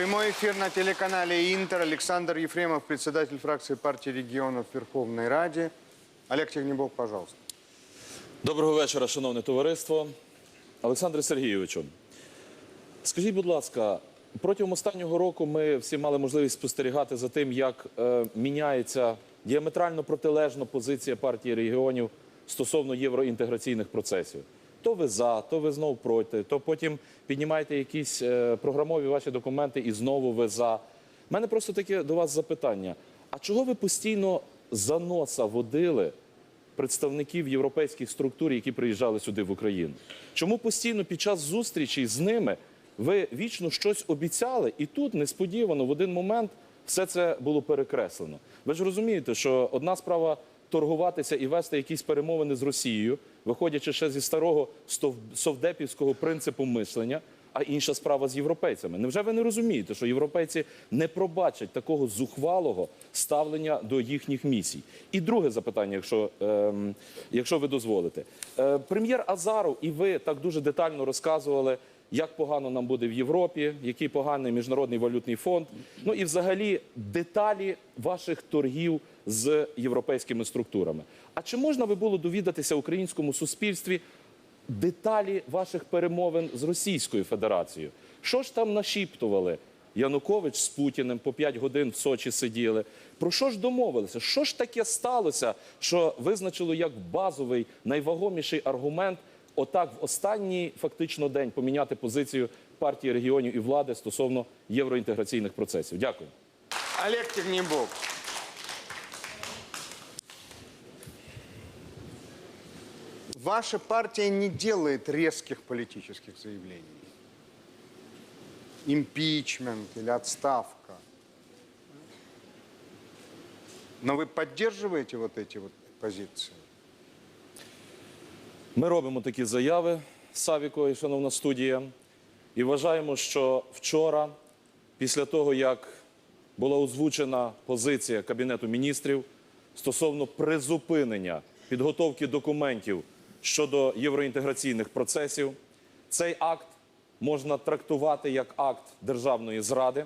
Прямой эфир на телеканале Интер. Александр Ефремов, председатель фракции партии регионов в Верховной Раде. Олег Технебок, пожалуйста. Доброго вечора, шановне товариство. Олександре Сергійовичу, скажіть, будь ласка, протягом останнього року ми всі мали можливість спостерігати за тим, як е, міняється діаметрально протилежна позиція партії регіонів стосовно євроінтеграційних процесів. То ви за, то ви знову проти, то потім піднімаєте якісь е, програмові ваші документи і знову ви за. У мене просто таке до вас запитання: а чого ви постійно за носа водили представників європейських структур, які приїжджали сюди в Україну. Чому постійно під час зустрічей з ними ви вічно щось обіцяли, і тут несподівано в один момент все це було перекреслено? Ви ж розумієте, що одна справа торгуватися і вести якісь перемовини з Росією, виходячи ще зі старого совдепівського принципу мислення. А інша справа з європейцями. Невже ви не розумієте, що європейці не пробачать такого зухвалого ставлення до їхніх місій? І друге запитання, якщо, ем, якщо ви дозволите, е, прем'єр Азаров і ви так дуже детально розказували, як погано нам буде в Європі, який поганий міжнародний валютний фонд. Ну і взагалі деталі ваших торгів з європейськими структурами. А чи можна би було довідатися українському суспільстві? деталі ваших перемовин з Російською Федерацією. Що ж там нашіптували? Янукович з Путіним по 5 годин в Сочі сиділи. Про що ж домовилися? Що ж таке сталося, що визначило як базовий найвагоміший аргумент отак в останній фактично день поміняти позицію партії регіонів і влади стосовно євроінтеграційних процесів? Дякую. Олег Технебок. Ваша партия не делает резких политических заявлений. Импичмент или отставка. Но вы поддерживаете вот эти вот позиции? Ми робимо такі заяви з Савікою, шановна студія, і вважаємо, що вчора, після того, як була озвучена позиція Кабінету міністрів стосовно призупинення підготовки документів щодо євроінтеграційних процесів, цей акт можна трактувати як акт державної зради.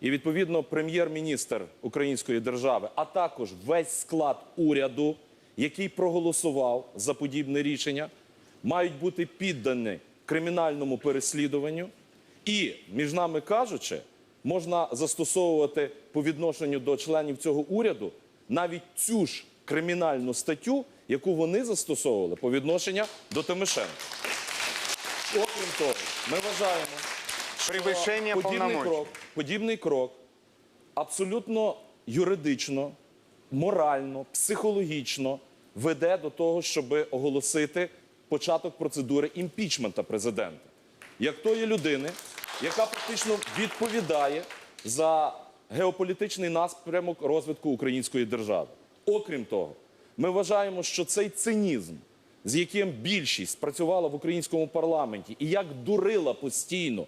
І відповідно прем'єр-міністр Української держави, а також весь склад уряду, який проголосував за подібне рішення, мають бути піддані кримінальному переслідуванню. І, між нами кажучи, можна застосовувати по відношенню до членів цього уряду навіть цю ж кримінальну статтю, яку вони застосовували по відношенню до Тимошенка. Окрім того, ми вважаємо, що Превышение подібний крок, подібний крок абсолютно юридично, морально, психологічно веде до того, щоб оголосити початок процедури імпічмента президента, як тої людини, яка фактично відповідає за геополітичний напрямок розвитку української держави. Окрім того, ми вважаємо, що цей цинізм, з яким більшість працювала в українському парламенті, і як дурила постійно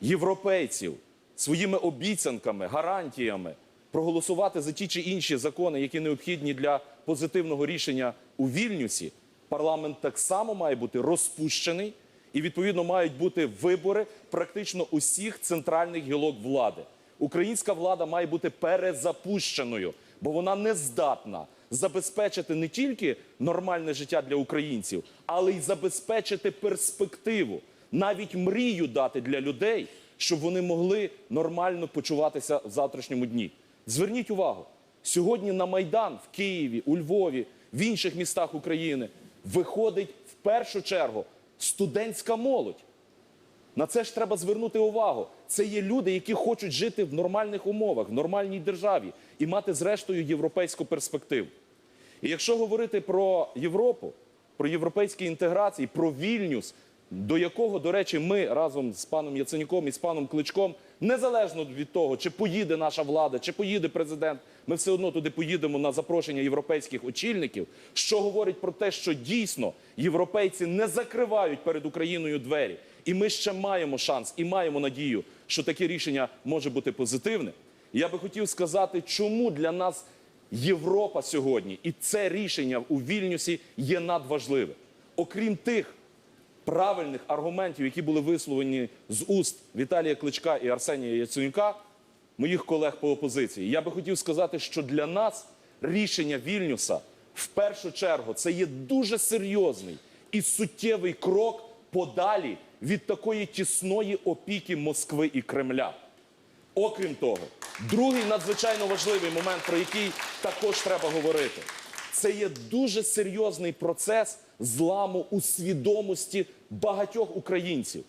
європейців своїми обіцянками, гарантіями проголосувати за ті чи інші закони, які необхідні для позитивного рішення у Вільнюсі, парламент так само має бути розпущений, і відповідно мають бути вибори практично усіх центральних гілок влади. Українська влада має бути перезапущеною, бо вона не здатна забезпечити не тільки нормальне життя для українців, але й забезпечити перспективу, навіть мрію дати для людей, щоб вони могли нормально почуватися в завтрашньому дні. Зверніть увагу, сьогодні на Майдан в Києві, у Львові, в інших містах України виходить в першу чергу студентська молодь. На це ж треба звернути увагу. Це є люди, які хочуть жити в нормальних умовах, в нормальній державі і мати зрештою європейську перспективу. І якщо говорити про Європу, про європейські інтеграції, про Вільнюс, до якого, до речі, ми разом з паном Яценюком і з паном Кличком, незалежно від того, чи поїде наша влада, чи поїде президент, ми все одно туди поїдемо на запрошення європейських очільників, що говорить про те, що дійсно європейці не закривають перед Україною двері. І ми ще маємо шанс і маємо надію, що таке рішення може бути позитивне. Я би хотів сказати, чому для нас Європа сьогодні і це рішення у Вільнюсі є надважливе. Окрім тих правильних аргументів, які були висловлені з уст Віталія Кличка і Арсенія Яценюка, моїх колег по опозиції. Я би хотів сказати, що для нас рішення Вільнюса в першу чергу це є дуже серйозний і суттєвий крок подалі від такої тісної опіки Москви і Кремля. Окрім того, другий надзвичайно важливий момент, про який також треба говорити, це є дуже серйозний процес зламу у свідомості багатьох українців.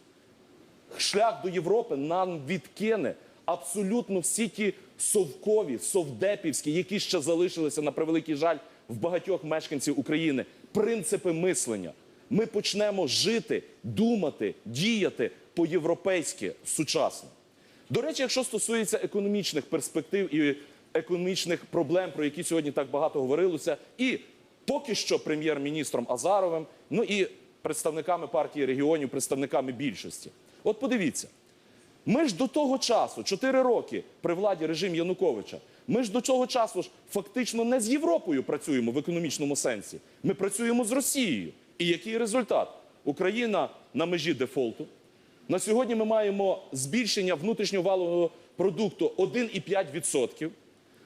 Шлях до Європи нам відкине абсолютно всі ті совкові, совдепівські, які ще залишилися на превеликий жаль в багатьох мешканців України, принципи мислення. Ми почнемо жити, думати, діяти по-європейськи сучасно. До речі, якщо стосується економічних перспектив і економічних проблем, про які сьогодні так багато говорилося, і поки що прем'єр-міністром Азаровим, ну і представниками партії регіонів, представниками більшості. От подивіться, ми ж до того часу, 4 роки при владі режим Януковича, ми ж до цього часу ж фактично не з Європою працюємо в економічному сенсі. Ми працюємо з Росією. І який результат? Україна на межі дефолту. На сьогодні ми маємо збільшення внутрішнього валового продукту 1,5%.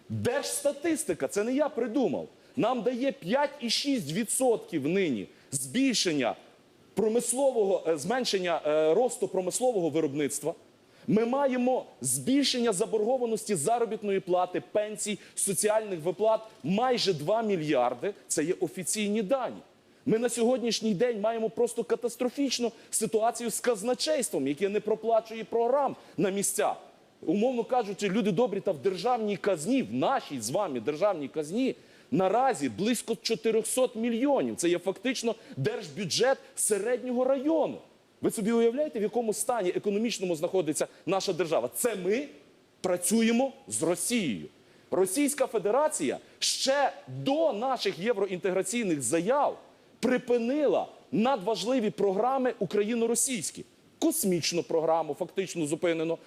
Держстатистика, це не я придумав. Нам дає 5,6% нині збільшення промислового е, зменшення е, росту промислового виробництва. Ми маємо збільшення заборгованості заробітної плати, пенсій, соціальних виплат майже 2 мільярди. Це є офіційні дані. Ми на сьогоднішній день маємо просто катастрофічну ситуацію з казначейством, яке не проплачує програм на місцях. Умовно кажучи, люди добрі, та в державній казні, в нашій з вами державній казні, наразі близько 400 мільйонів. Це є фактично держбюджет середнього району. Ви собі уявляєте, в якому стані економічному знаходиться наша держава? Це ми працюємо з Росією. Російська Федерація ще до наших євроінтеграційних заяв припинила надважливі програми україно-російські. Космічну програму фактично зупинено,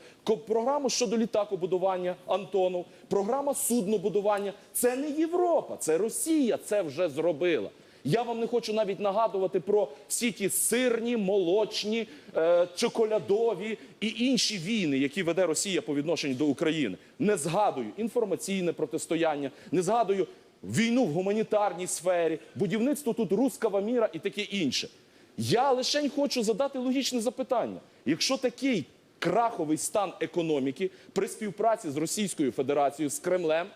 програму щодо літакобудування Антонов, програма суднобудування. Це не Європа, це Росія це вже зробила. Я вам не хочу навіть нагадувати про всі ті сирні, молочні, е, чоколядові і інші війни, які веде Росія по відношенню до України. Не згадую інформаційне протистояння, не згадую війну в гуманітарній сфері, будівництво тут рускава міра і таке інше. Я лише хочу задати логічне запитання: якщо такий краховий стан економіки при співпраці з Російською Федерацією, з Кремлем,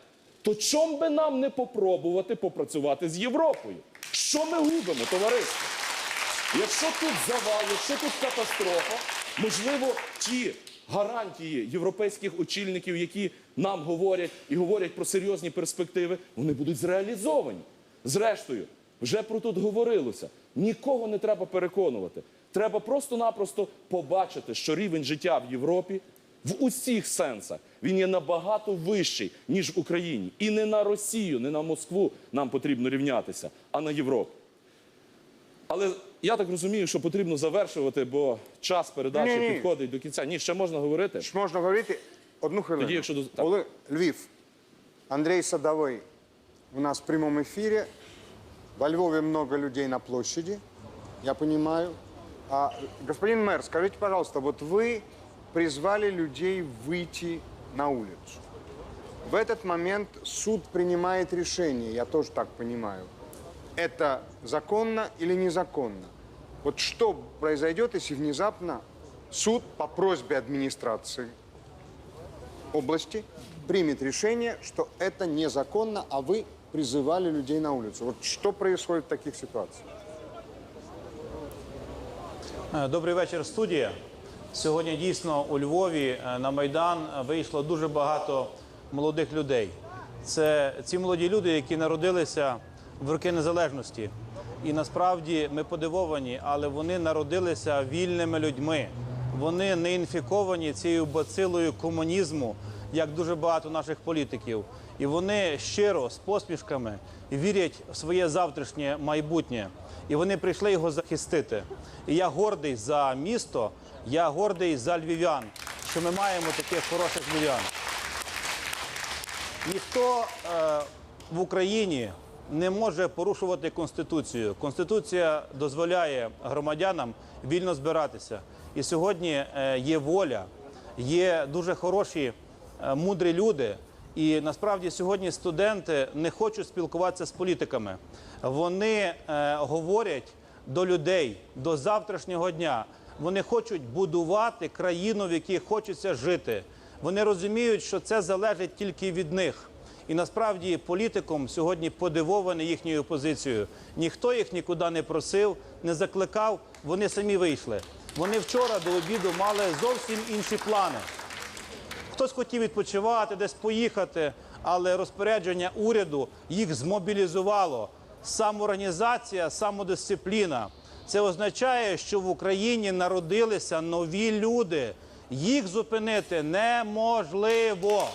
то чом би нам не попробувати попрацювати з Європою? Що ми губимо, товариство? Якщо тут завал, якщо тут катастрофа, можливо, ті гарантії європейських очільників, які нам говорять і говорять про серйозні перспективи, вони будуть зреалізовані. Зрештою, вже про тут говорилося. Нікого не треба переконувати. Треба просто-напросто побачити, що рівень життя в Європі в усіх сенсах він є набагато вищий, ніж в Україні. І не на Росію, не на Москву нам потрібно рівнятися, а на Європу. Але я так розумію, що потрібно завершувати, бо час передачі Ні-ні. підходить до кінця. Ні, ще можна говорити. Ж Можна говорити одну хвилину. Тоді, якщо так. Оли- Львів. Андрей Садовой у нас в прямом эфире. Во Львове много людей на площади, я понимаю. А, господин мэр, скажите, пожалуйста, вот вы призвали людей выйти на улицу. В этот момент суд принимает решение, я тоже так понимаю. Это законно или незаконно? Вот что произойдет, если внезапно суд по просьбе администрации области примет решение, что это незаконно, а вы призывали людей на улицу. Вот что происходит в таких ситуациях? Е, Добрий вечір, студія. Сьогодні дійсно у Львові е, на Майдан вийшло дуже багато молодих людей. Це ці молоді люди, які народилися в роки незалежності. І насправді ми подивовані, але вони народилися вільними людьми. Вони не інфіковані цією бацилою комунізму, як дуже багато наших політиків. І вони щиро з посмішками вірять в своє завтрашнє майбутнє. І вони прийшли його захистити. І я гордий за місто, я гордий за львів'ян, що ми маємо таких хороших львів'ян. Ніхто е, в Україні не може порушувати конституцію. Конституція дозволяє громадянам вільно збиратися. І сьогодні е, є воля, є дуже хороші, мудрі люди. І насправді сьогодні студенти не хочуть спілкуватися з політиками. Вони е, говорять до людей до завтрашнього дня. Вони хочуть будувати країну, в якій хочеться жити. Вони розуміють, що це залежить тільки від них. І насправді політиком сьогодні подивований їхньою позицією. Ніхто їх нікуди не просив, не закликав. Вони самі вийшли. Вони вчора до обіду мали зовсім інші плани. Хтось хотів відпочивати, десь поїхати, але розпорядження уряду їх змобілізувало. Самоорганізація, самодисципліна. Це означає, що в Україні народилися нові люди. Їх зупинити неможливо.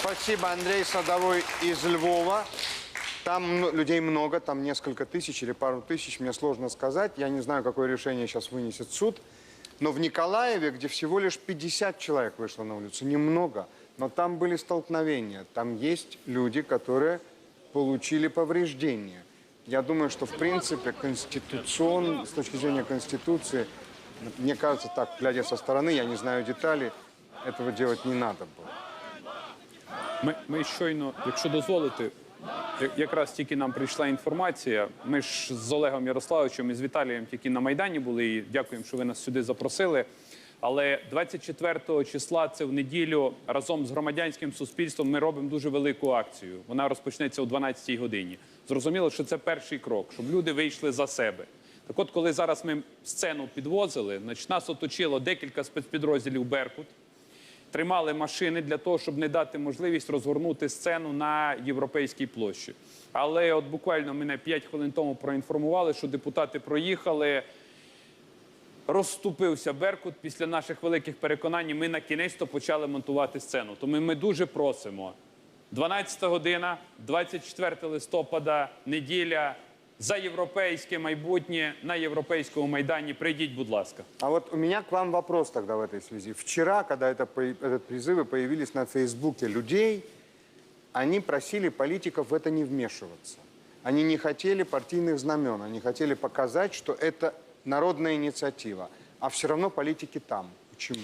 Спасибо, Андрей Садовой из Львова. Там м- людей много, там несколько тысяч или пару тысяч, мне сложно сказать. Я не знаю, какое решение сейчас вынесет суд. Но в Николаеве, где всего лишь 50 человек вышло на улицу, немного, но там были столкновения. Там есть люди, которые получили повреждения. Я думаю, что, в принципе, конституцион, с точки зрения Конституции, мне кажется, так, глядя со стороны, я не знаю деталей, этого делать не надо было. Ми, ми щойно, якщо дозволите, я- якраз тільки нам прийшла інформація. Ми ж з Олегом Ярославовичем і з Віталієм тільки на Майдані були, і дякуємо, що ви нас сюди запросили. Але 24 числа, це в неділю, разом з громадянським суспільством ми робимо дуже велику акцію. Вона розпочнеться о 12 годині. Зрозуміло, що це перший крок, щоб люди вийшли за себе. Так от, коли зараз ми сцену підвозили, значить, нас оточило декілька спецпідрозділів Беркут тримали машини для того, щоб не дати можливість розгорнути сцену на європейській площі. Але от буквально мене 5 хвилин тому проінформували, що депутати проїхали. Розступився Беркут після наших великих переконань. Ми на кінець то почали монтувати сцену. Тому ми дуже просимо. 12 година, 24 листопада, неділя за європейське майбутнє на європейському майдані. Прийдіть, будь ласка. А вот у меня к вам вопрос тогда в этой связи. Вчера, когда это, по- этот призывы появились на Фейсбуке людей, они просили политиков в это не вмешиваться. Они не хотели партийных знамен, они хотели показать, что это народная инициатива. А все равно политики там. Почему?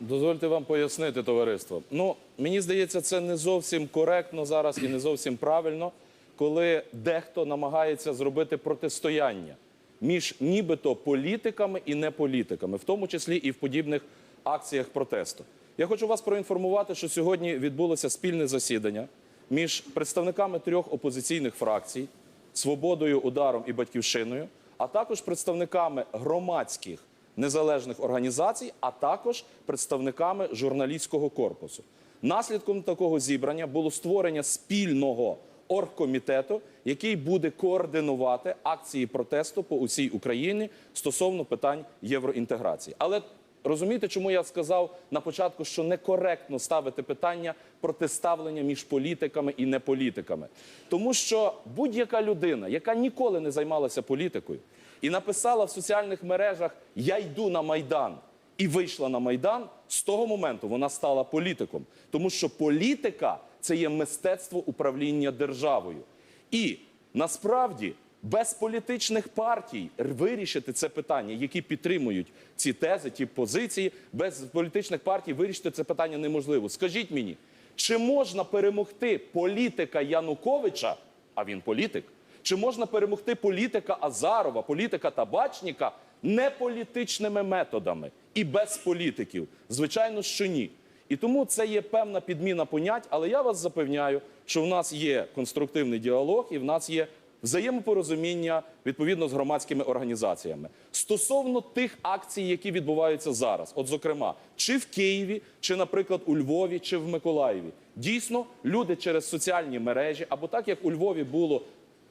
Дозвольте вам пояснити, товариство. Ну, мені здається, це не зовсім коректно зараз і не зовсім правильно, коли дехто намагається зробити протистояння між нібито політиками і неполітиками, в тому числі і в подібних акціях протесту. Я хочу вас проінформувати, що сьогодні відбулося спільне засідання між представниками трьох опозиційних фракцій Свободою, Ударом і Батьківщиною, а також представниками громадських незалежних організацій, а також представниками журналістського корпусу. Наслідком такого зібрання було створення спільного оргкомітету, який буде координувати акції протесту по усій Україні стосовно питань євроінтеграції. Але розумієте, чому я сказав на початку, що некоректно ставити питання протиставлення між політиками і неполітиками, тому що будь-яка людина, яка ніколи не займалася політикою, і написала в соціальних мережах Я йду на майдан і вийшла на майдан. З того моменту вона стала політиком, тому що політика це є мистецтво управління державою. І насправді без політичних партій вирішити це питання, які підтримують ці тези, ті позиції, без політичних партій вирішити це питання неможливо. Скажіть мені, чи можна перемогти політика Януковича, а він політик? Чи можна перемогти політика Азарова, політика Табачніка неполітичними методами і без політиків? Звичайно, що ні. І тому це є певна підміна понять, але я вас запевняю, що в нас є конструктивний діалог і в нас є взаємопорозуміння відповідно з громадськими організаціями стосовно тих акцій, які відбуваються зараз, от зокрема, чи в Києві, чи, наприклад, у Львові, чи в Миколаєві, дійсно люди через соціальні мережі, або так як у Львові було.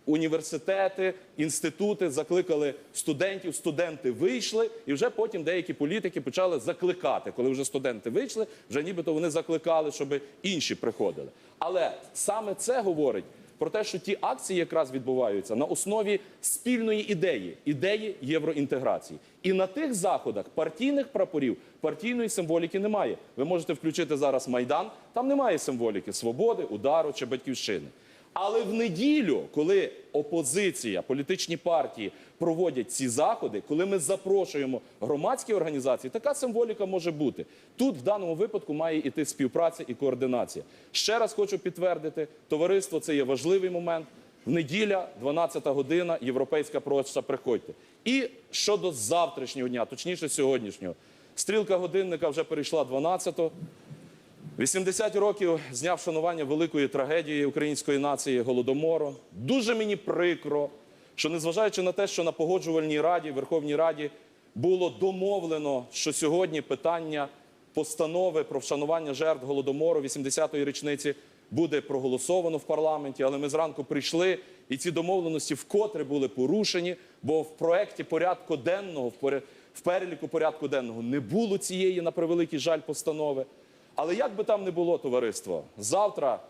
Університети, інститути закликали студентів, студенти вийшли, і вже потім деякі політики почали закликати. Коли вже студенти вийшли, вже нібито вони закликали, щоб інші приходили. Але саме це говорить про те, що ті акції якраз відбуваються на основі спільної ідеї ідеї євроінтеграції. І на тих заходах партійних прапорів, партійної символіки немає. Ви можете включити зараз майдан, там немає символіки свободи, удару чи батьківщини. Але в неділю, коли опозиція, політичні партії проводять ці заходи, коли ми запрошуємо громадські організації, така символіка може бути. Тут в даному випадку має йти співпраця і координація. Ще раз хочу підтвердити, товариство це є важливий момент. В неділя, 12 година, європейська проща, приходьте. І щодо завтрашнього дня, точніше сьогоднішнього, стрілка годинника вже перейшла 12-го. 80 років з дня вшанування великої трагедії української нації голодомору. Дуже мені прикро, що незважаючи на те, що на погоджувальній раді, Верховній Раді було домовлено, що сьогодні питання постанови про вшанування жертв голодомору 80-ї річниці буде проголосовано в парламенті. Але ми зранку прийшли, і ці домовленості вкотре були порушені, бо в проєкті порядку денного, в переліку порядку денного не було цієї, на превеликий жаль, постанови. Але як би там не було, товариство, завтра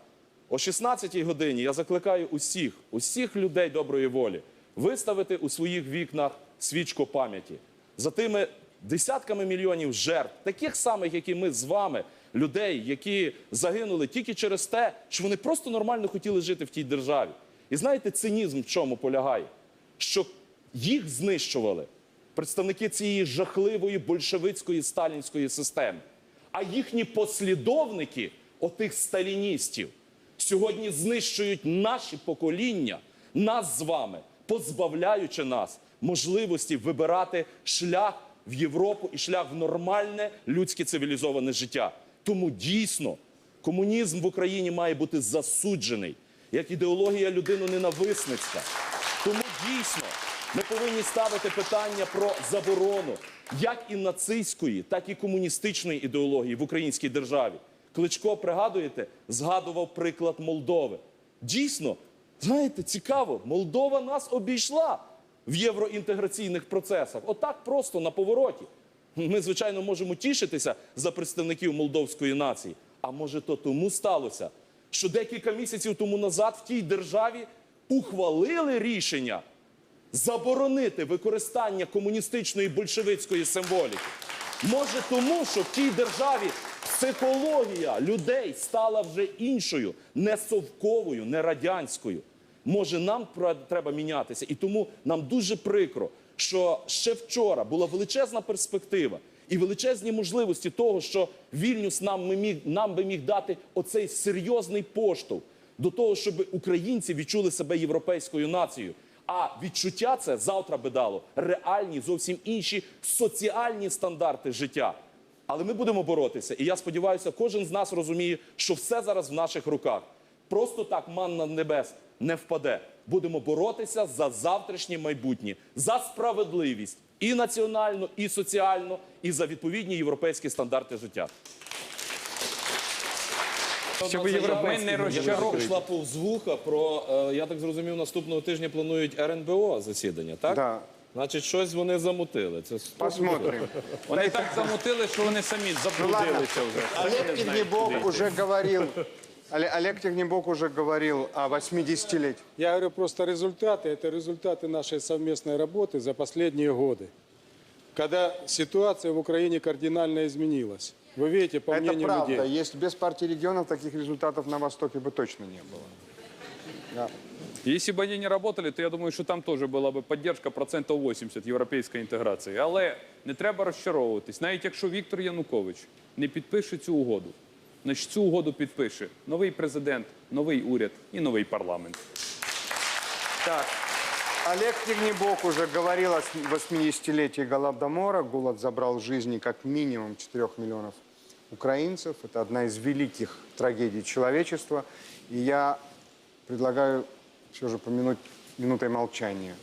о 16-й годині я закликаю усіх, усіх людей доброї волі виставити у своїх вікнах свічку пам'яті за тими десятками мільйонів жертв, таких самих, як і ми з вами, людей, які загинули тільки через те, що вони просто нормально хотіли жити в тій державі. І знаєте, цинізм в чому полягає? Що їх знищували представники цієї жахливої большевицької сталінської системи. А їхні послідовники, отих сталіністів, сьогодні знищують наші покоління, нас з вами, позбавляючи нас можливості вибирати шлях в Європу і шлях в нормальне людське цивілізоване життя. Тому дійсно комунізм в Україні має бути засуджений як ідеологія людиноненависницька. Тому дійсно ми повинні ставити питання про заборону як і нацистської, так і комуністичної ідеології в українській державі. Кличко, пригадуєте, згадував приклад Молдови. Дійсно, знаєте, цікаво, Молдова нас обійшла в євроінтеграційних процесах. Отак просто на повороті. Ми, звичайно, можемо тішитися за представників молдовської нації. А може, то тому сталося, що декілька місяців тому назад в тій державі ухвалили рішення заборонити використання комуністичної большевицької символіки. Може тому, що в тій державі психологія людей стала вже іншою, не совковою, не радянською. Може, нам треба мінятися, і тому нам дуже прикро, що ще вчора була величезна перспектива і величезні можливості того, що Вільнюс нам, ми міг, нам би міг дати оцей серйозний поштовх до того, щоб українці відчули себе європейською нацією. А відчуття це завтра би дало реальні, зовсім інші соціальні стандарти життя. Але ми будемо боротися. І я сподіваюся, кожен з нас розуміє, що все зараз в наших руках. Просто так манна небес не впаде. Будемо боротися за завтрашнє майбутнє, за справедливість і національно, і соціально, і за відповідні європейські стандарти життя Щоб ми не розчаровували. Прийшла повз вуха про, е, я так зрозумів, наступного тижня планують РНБО засідання, так? Да. Значить, щось вони замутили. Це Посмотрим. Вони так замутили, що вони самі заблудилися вже. Олег Самі не знають, Тегнебок куди. уже говорил, Оле- Олег Тегнебок уже говорил о 80-летии. Я говорю просто результаты. Это результаты нашей совместной работы за последние годы. Когда ситуация в Украине кардинально изменилась. Вы видите, по Это мнению правда. людей. Если без партии регионов таких результатов на Востоке бы точно не было. Если бы они не работали, то я думаю, що там теж була б підтримка процентів 80 європейської інтеграції. Але не треба розчаровуватись. Навіть якщо Віктор Янукович не підпише цю угоду, значить цю угоду підпише новий президент, новий уряд і новий парламент. Так, Олег Тегнебок уже говорил о 80-летии Голодомора. Голод забрал жизни как минимум 4 миллионов украинцев. Это одна из великих трагедий человечества. И я предлагаю все же помянуть минутой молчания.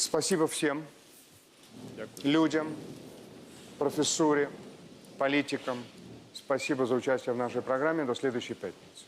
Спасибо всем людям, профессуре, политикам. Спасибо за участие в нашей программе. До следующей пятницы.